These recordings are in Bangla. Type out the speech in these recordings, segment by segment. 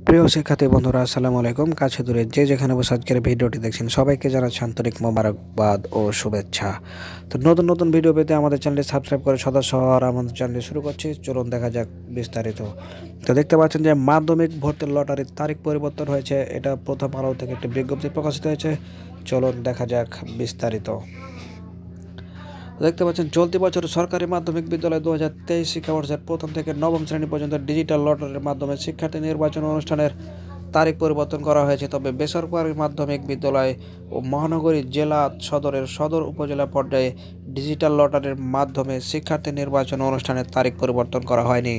প্রিয় শিক্ষার্থী বন্ধুরা, আসসালামু আলাইকুম। কাছে দূরে যে যেখানে বসে আজকের ভিডিওটি দেখছেন, সবাইকে জানাচ্ছি আন্তরিক মোবারকবাদ ও শুভেচ্ছা। তো নতুন নতুন ভিডিও পেতে আমাদের চ্যানেলটি সাবস্ক্রাইব করে সদস্য হওয়ার আমাদের চ্যানেলটি শুরু করছি। চলুন দেখা যাক বিস্তারিত। তো দেখতে পাচ্ছেন যে মাধ্যমিক ভর্তির লটারির তারিখ পরিবর্তন হয়েছে। এটা প্রথম আলো থেকে একটি বিজ্ঞপ্তি প্রকাশিত হয়েছে। চলুন দেখা যাক বিস্তারিত। দেখতে পাচ্ছেন, চলতি বছর সরকারি মাধ্যমিক বিদ্যালয় দু হাজার তেইশ শিক্ষাবর্ষের প্রথম থেকে নবম শ্রেণি পর্যন্ত ডিজিটাল লটারির মাধ্যমে শিক্ষার্থী নির্বাচন অনুষ্ঠানের তারিখ পরিবর্তন করা হয়েছে। তবে বেসরকারি মাধ্যমিক বিদ্যালয় ও মহানগরী জেলা সদরের সদর উপজেলা পর্যায়ে ডিজিটাল লটারির মাধ্যমে শিক্ষার্থী নির্বাচন অনুষ্ঠানের তারিখ পরিবর্তন করা হয়নি।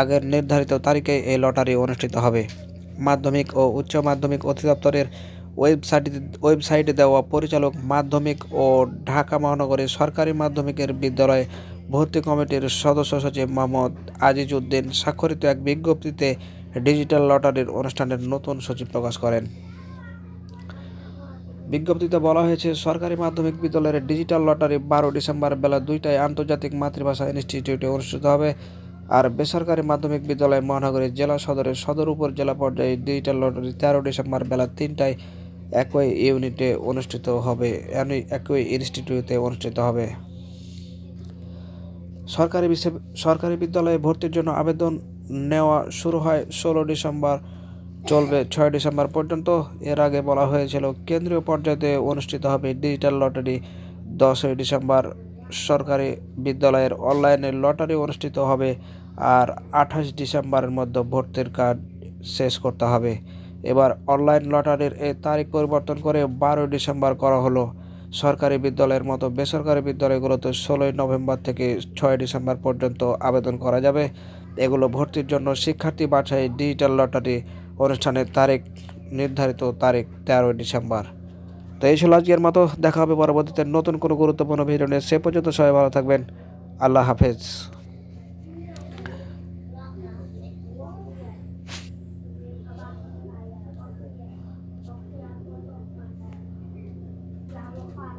আগের নির্ধারিত তারিখে এই লটারি অনুষ্ঠিত হবে। মাধ্যমিক ও উচ্চ মাধ্যমিক অধিদপ্তরের ওয়েবসাইটে ওয়েবসাইটে দেওয়া পরিচালক মাধ্যমিক ও ঢাকা মহানগরীর সরকারি মাধ্যমিকের বিদ্যালয় ভর্তি কমিটির সদস্য সচিব মোহাম্মদ আজিজ উদ্দিন স্বাক্ষরিত এক বিজ্ঞপ্তিতে ডিজিটাল লটারির অনুষ্ঠানের নতুন সচিব প্রকাশ করেন। বিজ্ঞপ্তিতে বলা হয়েছে, সরকারি মাধ্যমিক বিদ্যালয়ের ডিজিটাল লটারি বারো ডিসেম্বর বেলা দুইটায় আন্তর্জাতিক মাতৃভাষা ইনস্টিটিউটে অনুষ্ঠিত হবে আর বেসরকারি মাধ্যমিক বিদ্যালয় মহানগরীর জেলা সদরের সদর উপর জেলা পর্যায়ে ডিজিটাল লটারি তেরো ডিসেম্বর বেলা তিনটায় একই ইউনিটে অনুষ্ঠিত হবে একই ইনস্টিটিউটে অনুষ্ঠিত হবে। সরকারি বিশ্ব সরকারি বিদ্যালয়ে ভর্তির জন্য আবেদন নেওয়া শুরু হয় ষোলো ডিসেম্বর, চলবে ছয় ডিসেম্বর পর্যন্ত। এর আগে বলা হয়েছিল, কেন্দ্রীয় পর্যায়ে অনুষ্ঠিত হবে ডিজিটাল লটারি। দশই ডিসেম্বর সরকারি বিদ্যালয়ের অনলাইনে লটারি অনুষ্ঠিত হবে আর আঠাশ ডিসেম্বরের মধ্যে ভর্তির কার্ড শেষ করতে হবে। এবার অনলাইন লটারির এই তারিখ পরিবর্তন করে বারোই ডিসেম্বর করা হলো। সরকারি বিদ্যালয়ের মতো বেসরকারি বিদ্যালয়গুলোতে ষোলোই নভেম্বর থেকে ছয় ডিসেম্বর পর্যন্ত আবেদন করা যাবে। এগুলো ভর্তির জন্য শিক্ষার্থী বাছাই ডিজিটাল লটারি অনুষ্ঠানের তারিখ, নির্ধারিত তারিখ তেরোই ডিসেম্বর। তো এই ছিল আজকের মতো। দেখা হবে পরবর্তীতে নতুন কোনো গুরুত্বপূর্ণ ভিডিও নিয়ে। সে পর্যন্ত সবাই ভালো থাকবেন। আল্লাহ হাফেজ। 的话